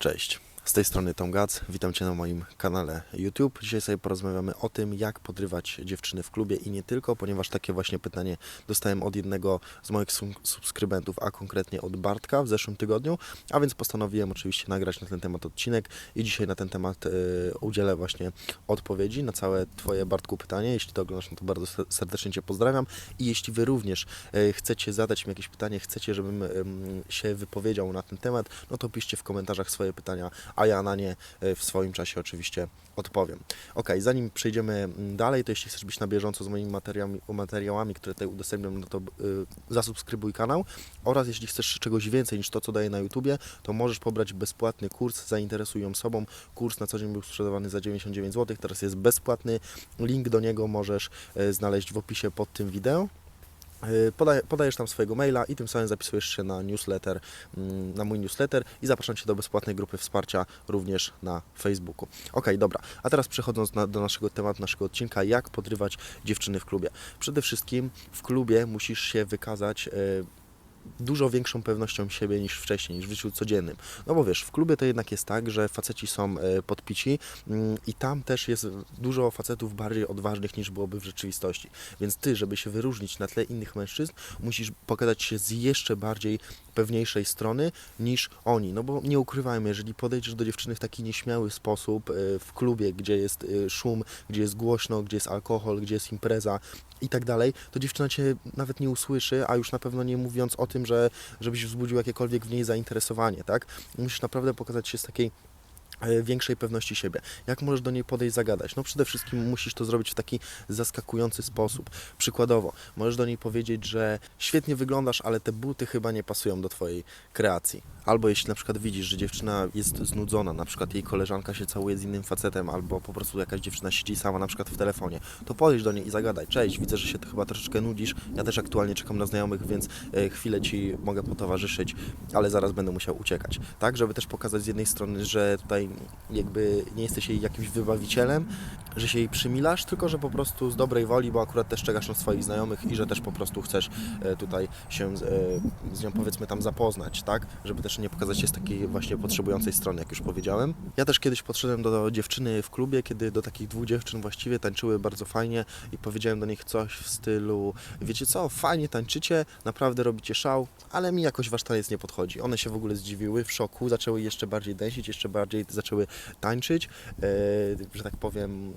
Cześć, z tej strony Tom Gac, witam Cię na moim kanale YouTube. Dzisiaj sobie porozmawiamy o tym, jak podrywać dziewczyny w klubie i nie tylko, ponieważ takie właśnie pytanie dostałem od jednego z moich subskrybentów, a konkretnie od Bartka w zeszłym tygodniu, a więc postanowiłem oczywiście nagrać na ten temat odcinek i dzisiaj na ten temat e, udzielę właśnie odpowiedzi na całe Twoje Bartku pytanie. Jeśli to oglądasz, no to bardzo ser- serdecznie Cię pozdrawiam i jeśli Wy również e, chcecie zadać mi jakieś pytanie, chcecie, żebym em, się wypowiedział na ten temat, no to piszcie w komentarzach swoje pytania, a ja na nie e, w swoim czasie oczywiście odpowiem. Ok, zanim przejdziemy mm, dalej, to jeśli chcesz być na bieżąco z moimi materiałami, materiałami które tutaj udostępniam, no to y, zasubskrybuj kanał oraz jeśli chcesz czegoś więcej niż to, co daję na YouTubie, to możesz pobrać bezpłatny kurs Zainteresuj ją sobą. Kurs na co dzień był sprzedawany za 99 zł, teraz jest bezpłatny. Link do niego możesz e, znaleźć w opisie pod tym wideo. Yy, Podaj, podajesz tam swojego maila i tym samym zapisujesz się na newsletter, mm, na mój newsletter i zapraszam Cię do bezpłatnej grupy wsparcia również na Facebooku. Ok, dobra, a teraz przechodząc na, do naszego tematu, naszego odcinka, jak podrywać dziewczyny w klubie. Przede wszystkim w klubie musisz się wykazać yy, dużo większą pewnością siebie niż wcześniej, niż w życiu codziennym. No bo wiesz, w klubie to jednak jest tak, że faceci są e, podpici mm, i tam też jest dużo facetów bardziej odważnych niż byłoby w rzeczywistości. Więc ty, żeby się wyróżnić na tle innych mężczyzn, musisz pokazać się z jeszcze bardziej pewniejszej strony niż oni. No bo nie ukrywajmy, jeżeli podejdziesz do dziewczyny w taki nieśmiały sposób e, w klubie, gdzie jest e, szum, gdzie jest głośno, gdzie jest alkohol, gdzie jest impreza i tak dalej, to dziewczyna cię nawet nie usłyszy, a już na pewno nie mówiąc o tym, że żebyś wzbudził jakiekolwiek w niej zainteresowanie, tak? Musisz naprawdę pokazać się z takiej większej pewności siebie. Jak możesz do niej podejść, zagadać? No przede wszystkim musisz to zrobić w taki zaskakujący sposób. Przykładowo, możesz do niej powiedzieć, że świetnie wyglądasz, ale te buty chyba nie pasują do Twojej kreacji. Albo jeśli na przykład widzisz, że dziewczyna jest znudzona, na przykład jej koleżanka się całuje z innym facetem, albo po prostu jakaś dziewczyna siedzi sama na przykład w telefonie, to podejdź do niej i zagadaj. Cześć, widzę, że się chyba troszeczkę nudzisz. Ja też aktualnie czekam na znajomych, więc e, chwilę Ci mogę potowarzyszyć, ale zaraz będę musiał uciekać. Tak, żeby też pokazać z jednej strony, że tutaj jakby nie jesteś jej jakimś wybawicielem, że się jej przymilasz, tylko że po prostu z dobrej woli, bo akurat też czekasz na swoich znajomych i że też po prostu chcesz e, tutaj się z, e, z nią powiedzmy tam zapoznać, tak? Żeby też nie pokazać się z takiej właśnie potrzebującej strony, jak już powiedziałem. Ja też kiedyś podszedłem do, dziewczyny w klubie, kiedy do takich dwóch dziewczyn właściwie tańczyły bardzo fajnie i powiedziałem do nich coś w stylu wiecie co, fajnie tańczycie, naprawdę robicie szał, ale mi jakoś wasz taniec nie podchodzi. One się w ogóle zdziwiły, w szoku, zaczęły jeszcze bardziej dęsić, jeszcze bardziej zaczęły tańczyć, e, że tak powiem,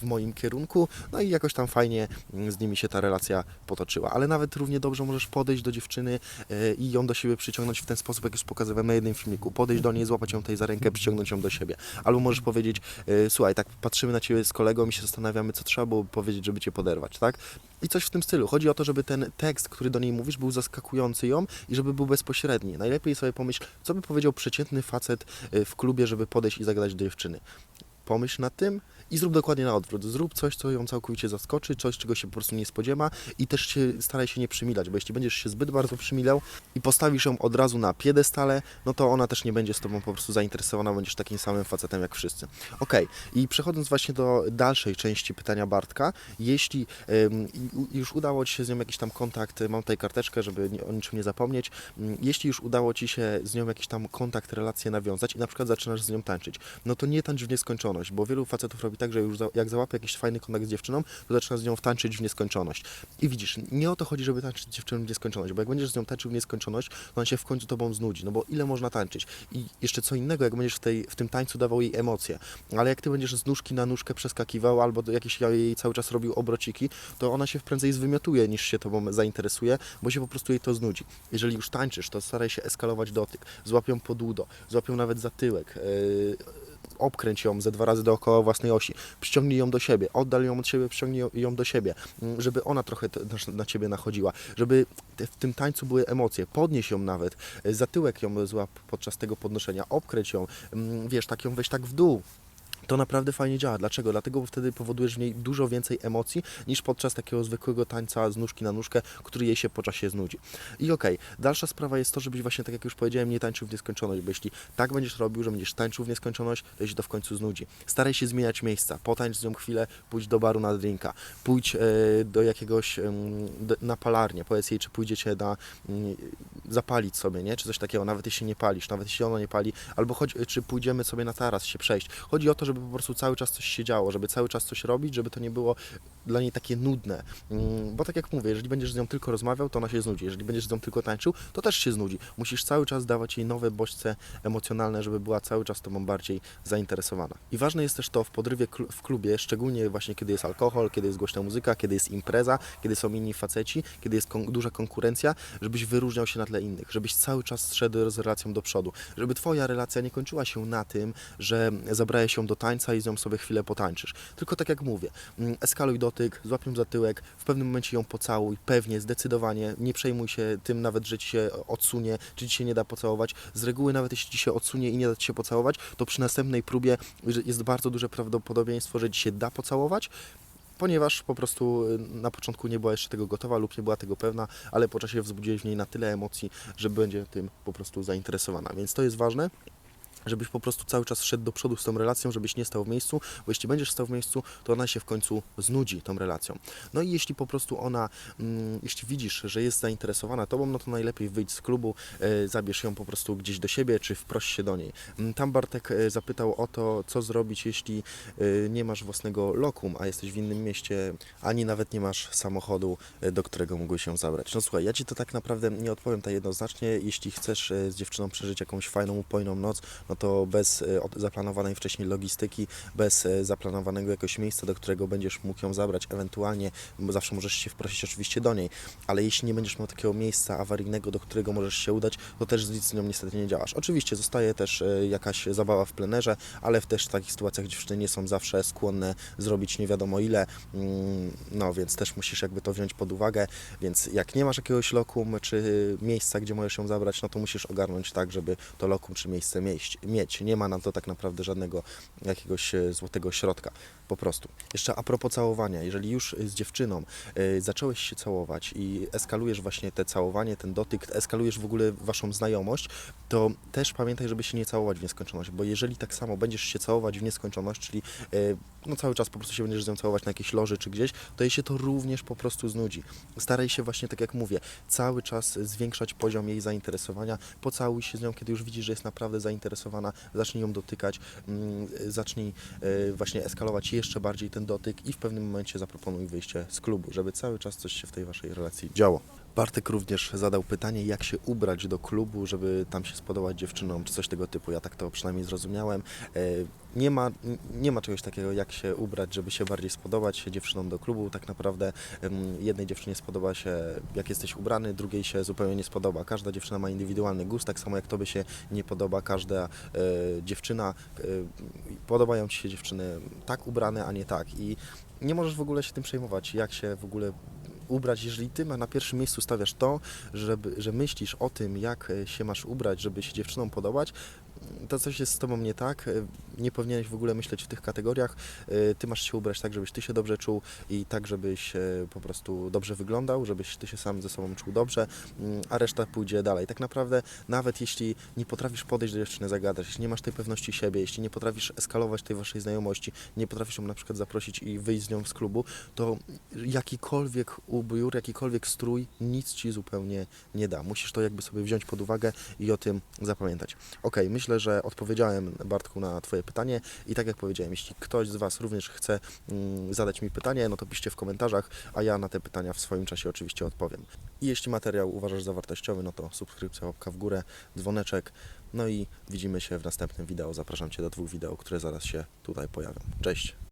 w moim kierunku, no i jakoś tam fajnie mm, z nimi się ta relacja potoczyła. Ale nawet równie dobrze możesz podejść do dziewczyny e, i ją do siebie przyciągnąć w ten sposób, jak już pokazywałem na jednym filmiku. Podejść do niej, złapać ją tutaj za rękę, przyciągnąć ją do siebie. Albo możesz powiedzieć, e, słuchaj, tak patrzymy na ciebie z kolegą i się zastanawiamy, co trzeba było powiedzieć, żeby cię poderwać, tak? I coś w tym stylu. Chodzi o to, żeby ten tekst, który do niej mówisz, był zaskakujący ją i żeby był bezpośredni. Najlepiej sobie pomyśl, co by powiedział przeciętny facet e, w klubie, żeby podejść i zagadać do dziewczyny. Pomyśl nad tym i zrób dokładnie na odwrót. Zrób coś, co ją całkowicie zaskoczy, coś, czego się po prostu nie spodziewa i też się staraj się nie przymilać, bo jeśli będziesz się zbyt bardzo przymilał i postawisz ją od razu na piedestale, no to ona też nie będzie z Tobą po prostu zainteresowana, będziesz takim samym facetem jak wszyscy. Ok, i przechodząc właśnie do dalszej części pytania Bartka, jeśli ym, już udało Ci się z nią jakiś tam kontakt, mam tutaj karteczkę, żeby o niczym nie zapomnieć, ym, jeśli już udało Ci się z nią jakiś tam kontakt, relację nawiązać i na przykład zaczynasz z nią tańczyć, no to nie tańcz w nieskończoność, bo wielu facetów robi tak, że już za, jak załapie jakiś fajny kontakt z dziewczyną, to zaczyna z nią tańczyć w nieskończoność. I widzisz, nie o to chodzi, żeby tańczyć z dziewczyną w nieskończoność, bo jak będziesz z nią tańczył w nieskończoność, to ona się w końcu tobą znudzi, no bo ile można tańczyć? I jeszcze co innego, jak będziesz w, tej, w tym tańcu dawał jej emocje, ale jak ty będziesz z nóżki na nóżkę przeskakiwał albo do jakieś jej cały czas robił obrociki, to ona się prędzej zwymiotuje niż się tobą zainteresuje, bo się po prostu jej to znudzi. Jeżeli już tańczysz, to staraj się eskalować dotyk, złapią pod udo, złapią nawet za tyłek, yy, obkręć ją ze dwa razy dookoła własnej osi, przyciągnij ją do siebie, oddal ją od siebie, przyciągnij ją- do siebie, mm, żeby ona trochę na, ciebie nachodziła, żeby w tym tańcu były emocje, podnieś ją nawet, e, za tyłek ją złap podczas tego podnoszenia, obkręć ją, mm, wiesz, tak ją weź tak w dół, to naprawdę fajnie działa. Dlaczego? Dlatego, bo wtedy powodujesz w niej dużo więcej emocji niż podczas takiego zwykłego tańca z nóżki na nóżkę, który jej się po czasie znudzi. I okej, dalsza sprawa jest to, żebyś właśnie, tak jak już powiedziałem, nie tańczył w nieskończoność, bo jeśli tak będziesz robił, że będziesz tańczył w nieskończoność, to się to w końcu znudzi. Staraj się zmieniać miejsca, potańcz z nią chwilę, pójdź do baru na drinka, pójdź e, do jakiegoś, do, na palarnię, powiedz jej, czy pójdziecie na mm, zapalić sobie, nie? Czy coś takiego, nawet jeśli nie palisz, nawet jeśli ona nie pali, albo chodź, czy pójdziemy sobie na taras się przejść. Chodzi o to, żeby po prostu cały czas coś się działo, żeby cały czas coś robić, żeby to nie było dla niej takie nudne. Mm, Bo tak jak mówię, jeżeli będziesz z nią tylko rozmawiał, to ona się znudzi. Jeżeli będziesz z nią tylko tańczył, to też się znudzi. Musisz cały czas dawać jej nowe bodźce emocjonalne, żeby była cały czas tobą bardziej zainteresowana. I ważne jest też to w podrywie w klubie, szczególnie właśnie kiedy jest alkohol, kiedy jest głośna muzyka, kiedy jest impreza, kiedy są inni faceci, kiedy jest kon- duża konkurencja, żebyś wyróżniał się na tle innych, żebyś cały czas szedł z relacją do przodu, żeby twoja relacja nie kończyła się na tym, że zabrałeś się do tańca i z nią sobie chwilę potańczysz. Tylko tak jak mówię, mm, eskaluj dotyk, złap ją za tyłek, w pewnym momencie ją pocałuj, pewnie, zdecydowanie, nie przejmuj się tym nawet, że ci się odsunie, czy ci się nie da pocałować. Z reguły nawet jeśli ci się odsunie i nie da ci się pocałować, to przy następnej próbie jest bardzo duże prawdopodobieństwo, że ci się da pocałować, ponieważ po prostu y, na początku nie była jeszcze tego gotowa lub nie była tego pewna, ale po czasie wzbudziłeś w niej na tyle emocji, że będzie tym po prostu zainteresowana. Więc to jest ważne żebyś po prostu cały czas szedł do przodu z tą relacją, żebyś nie stał w miejscu, bo jeśli będziesz stał w miejscu, to ona się w końcu znudzi tą relacją. No i jeśli po prostu ona, mm, jeśli widzisz, że jest zainteresowana tobą, no to najlepiej wyjdź z klubu, e, zabierz ją po prostu gdzieś do siebie, czy wproś się do niej. Mm, Tam Bartek e, zapytał o to, co zrobić, jeśli e, nie masz własnego lokum, a jesteś w innym mieście, ani nawet nie masz samochodu, do którego mógłbyś się zabrać. No słuchaj, ja Ci to tak naprawdę nie odpowiem tak jednoznacznie. Jeśli chcesz z dziewczyną przeżyć jakąś fajną, upojną noc, no to bez e, zaplanowanej wcześniej logistyki, bez e, zaplanowanego jakiegoś miejsca, do którego będziesz mógł ją zabrać, ewentualnie, zawsze możesz się wprosić oczywiście do niej, ale jeśli nie będziesz miał takiego miejsca awaryjnego, do którego możesz się udać, to też z nią niestety nie działasz. Oczywiście zostaje też e, jakaś zabawa w plenerze, ale też w takich sytuacjach dziewczyny nie są zawsze skłonne zrobić nie wiadomo ile, Mm, no więc też musisz jakby to wziąć pod uwagę, więc jak nie masz jakiegoś lokum czy miejsca, gdzie możesz ją zabrać, no to musisz ogarnąć tak, żeby to lokum czy miejsce mieć. Mieć. Nie ma na to tak naprawdę żadnego jakiegoś e, złotego środka, po prostu. Jeszcze a propos całowania, jeżeli już z dziewczyną e, zacząłeś się całować i eskalujesz właśnie te całowanie, ten dotyk, eskalujesz w ogóle waszą znajomość, to też pamiętaj, żeby się nie całować w nieskończoność, bo jeżeli tak samo będziesz się całować w nieskończoność, czyli e, no cały czas po prostu się będziesz z nią całować na jakiejś loży czy gdzieś, to jej się to również po prostu znudzi. Staraj się właśnie, tak jak mówię, cały czas zwiększać poziom jej zainteresowania, pocałuj się z nią, kiedy już widzisz, że jest naprawdę zainteresowana, zacznij ją dotykać, mm, zacznij właśnie eskalować jeszcze bardziej ten dotyk i w pewnym momencie zaproponuj wyjście z klubu, żeby cały czas coś się w tej waszej relacji działo. Bartek również zadał pytanie, jak się ubrać do klubu, żeby tam się spodobać dziewczynom, czy coś tego typu. Ja tak to przynajmniej zrozumiałem. E, Nie ma, nie ma czegoś takiego, jak się ubrać, żeby się bardziej spodobać dziewczynom do klubu. Tak naprawdę jednej dziewczynie spodoba się, jak jesteś ubrany, drugiej się zupełnie nie spodoba. Każda dziewczyna ma indywidualny gust, tak samo jak tobie się nie podoba każda e, dziewczyna. E, podobają ci się dziewczyny tak ubrane, a nie tak. I nie możesz w ogóle się tym przejmować, jak się w ogóle ubrać, jeżeli ty na pierwszym miejscu stawiasz to, żeby, że myślisz o tym, jak e, się masz ubrać, żeby się dziewczynom podobać, to coś jest z tobą nie tak, e, nie powinieneś w ogóle myśleć w tych kategoriach, E, ty masz się ubrać tak, żebyś ty się dobrze czuł i tak, żebyś po prostu dobrze wyglądał, żebyś ty się sam ze sobą czuł dobrze, mm, a reszta pójdzie dalej. Tak naprawdę, nawet jeśli nie potrafisz podejść do dziewczyny, zagadać, jeśli nie masz tej pewności siebie, jeśli nie potrafisz eskalować tej waszej znajomości, nie potrafisz ją na przykład zaprosić i wyjść z nią z klubu, to jakikolwiek ubiór, jakikolwiek strój nic ci zupełnie nie da. Musisz to jakby sobie wziąć pod uwagę i o tym zapamiętać. Ok, myślę, że odpowiedziałem Bartku na Twoje pytanie i tak jak powiedziałem, jeśli ktoś z Was również chce mm, zadać mi pytanie, no to piszcie w komentarzach, a ja na te pytania w swoim czasie oczywiście odpowiem. I jeśli materiał uważasz za wartościowy, no to subskrypcja, łapka w górę, dzwoneczek, no i widzimy się w następnym wideo. Zapraszam Cię do dwóch wideo, które zaraz się tutaj pojawią. Cześć!